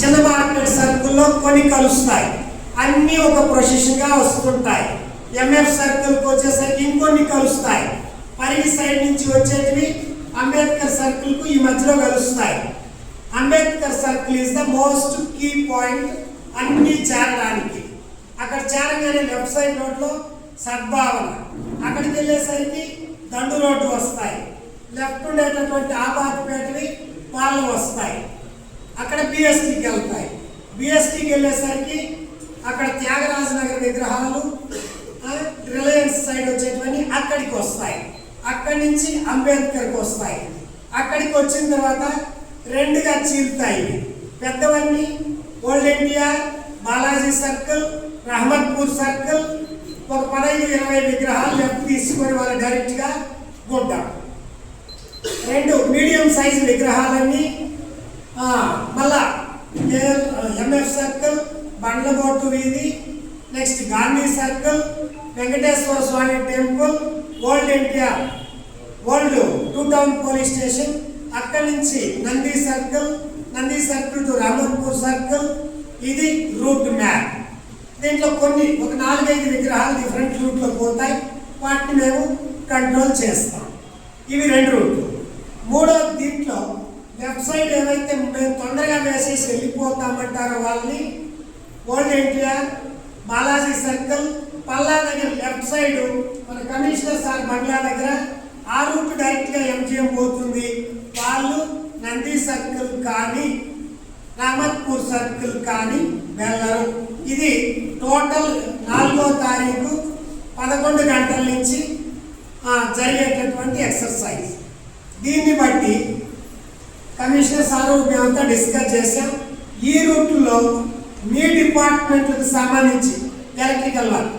చిన్న మార్కెట్ సర్కిల్లో కొన్ని కలుస్తాయి. అన్నీ ఒక ప్రొసెషన్గా వస్తుంటాయి. ఎంఎఫ్ సర్కిల్కి వచ్చేసరికి ఇంకొన్ని కలుస్తాయి. పరిగి సైడ్ నుంచి వచ్చేటివి అంబేద్కర్ సర్కిల్కు ఈ మధ్యలో కలుస్తాయి. Ambedkar circle is the most key point అన్ని చేరడానికి. అక్కడ చేరగానే లెఫ్ట్ సైడ్ రోడ్లో సద్భావన. అక్కడికి వెళ్ళేసరికి దండు రోడ్డు వస్తాయి. లెఫ్ట్ ఉండేటటువంటి ఆబాద్పేటవి పాలన వస్తాయి. అక్కడ బిఎస్టీకి వెళ్తాయి. బిఎస్టీకి వెళ్ళేసరికి అక్కడ త్యాగరాజ నగర్ విగ్రహాలు రిలయన్స్ సైడ్ వచ్చేటివన్నీ అక్కడికి వస్తాయి. అక్కడి నుంచి అంబేద్కర్కి వస్తాయి. అక్కడికి వచ్చిన తర్వాత రెండుగా చీలుతాయి. పెద్దవన్నీ old India Balaji circle Rahmatpur circle ఒక పదహైదు ఇరవై విగ్రహాలు లెఫ్ట్ తీసుకొని వాళ్ళు డైరెక్ట్గా గుడ్డ. రెండు మీడియం సైజ్ విగ్రహాలన్నీ ఆ, మళ్ళా ఎంఎఫ్ సర్కిల్ బండ్లబోటు వీధి next Gandhi circle Venkateswara Swamy temple old NTR old two town police station అక్కడి నుంచి Nandi circle Nandi circle to Ramanpur circle ఇది రూట్ మ్యాప్ దీంట్లో కొన్ని ఒక నాలుగైదు విగ్రహాలు డిఫరెంట్ రూట్లో పోతాయి. వాటిని మేము కంట్రోల్ చేస్తాం. ఇవి రెండు రూట్లు మూడో దీంట్లో లెఫ్ట్ సైడ్ ఏమైతే మేము తొందరగా వేసేసి వెళ్ళిపోతామంటారో వాళ్ళని ఓల్డ్ ఎన్టీఆర్ బాలాజీ సర్కిల్ పల్లా దగ్గర లెఫ్ట్ సైడ్ మన కమిషనర్ సార్ బంగ్లా దగ్గర ఆ రూట్ డైరెక్ట్గా ఎంజిఎం పోతుంది. వాళ్ళు నంది సర్కిల్ కానీ రామత్పూర్ సర్కిల్ కానీ వెళ్ళరు. ఇది టోటల్ నాలుగో తారీఖు పదకొండు గంటల నుంచి జరిగేటటువంటి ఎక్సర్సైజ్. దీన్ని బట్టి కమిషనర్ సార్ మేమంతా డిస్కస్ చేసాం ఈ రూట్లో మీ డిపార్ట్మెంట్కి సంబంధించి ఎలక్ట్రికల్ వర్క్.